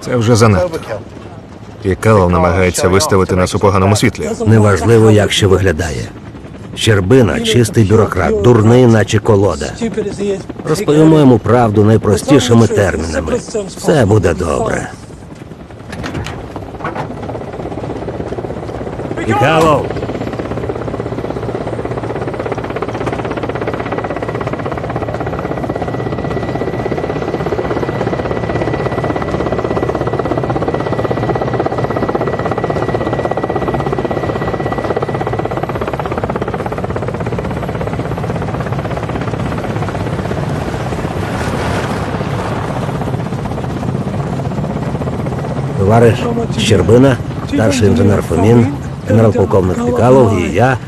Це вже занадто. І Калов намагається виставити нас у поганому світлі. Неважливо, як що виглядає. Щербина чистий бюрократ, дурний, наче колода. Розповімо йому правду найпростішими термінами. Все буде добре. Пікалов! Товариш Щербина, старший інженер Фомін, генерал-полковник Пікалов і я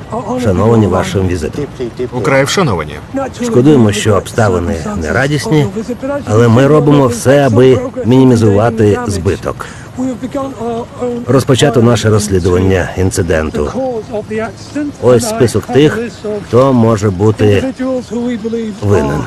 шановані вашим візитом. Украй вшановані. Шкодуємо, що обставини не радісні, але ми робимо все, аби мінімізувати збиток. Розпочато наше розслідування інциденту. Ось список тих, хто може бути винен.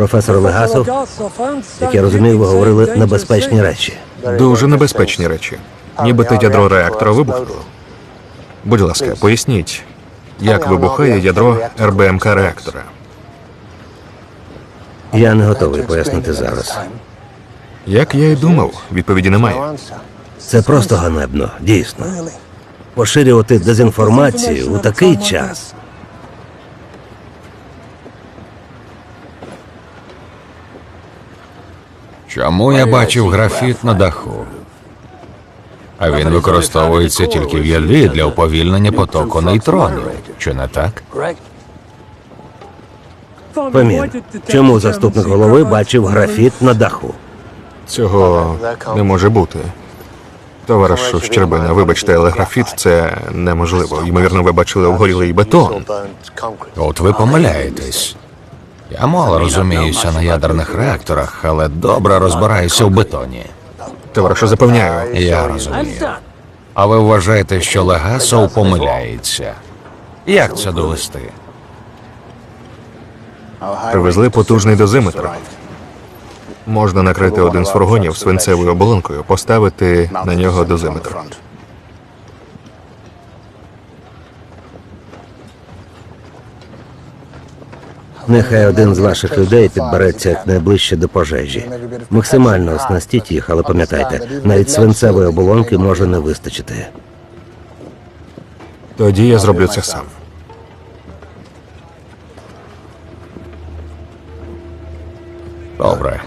Професор Легасов, як я розумію, ви говорили небезпечні речі. Дуже небезпечні речі. Нібито ядро реактора вибухнуло. Будь ласка, поясніть, як вибухає ядро РБМК реактора. Я не готовий пояснити зараз. Як я й думав, відповіді немає. Це просто ганебно, дійсно. Поширювати дезінформацію у такий час. Чому я бачив графіт на даху? А він використовується тільки в ядрі для уповільнення потоку нейтронів. Чи не так? Помін, чому заступник голови бачив графіт на даху? Цього не може бути. Товаришу Щербина, вибачте, але графіт це неможливо. Ймовірно, ви бачили обгорілий бетон. От ви помиляєтесь. Я мало розуміюся на ядерних реакторах, але добре розбираюся в бетоні. Товаришу, запевняю, Я розумію. А ви вважаєте, що Легасов помиляється? Як це довести? привезли потужний дозиметр. Можна накрити один з фургонів свинцевою оболонкою, поставити на нього дозиметр. Нехай один з ваших людей підбереться якнайближче до пожежі. Максимально оснастіть їх, але пам'ятайте, навіть свинцевої оболонки може не вистачити. Тоді я зроблю це сам. Добре.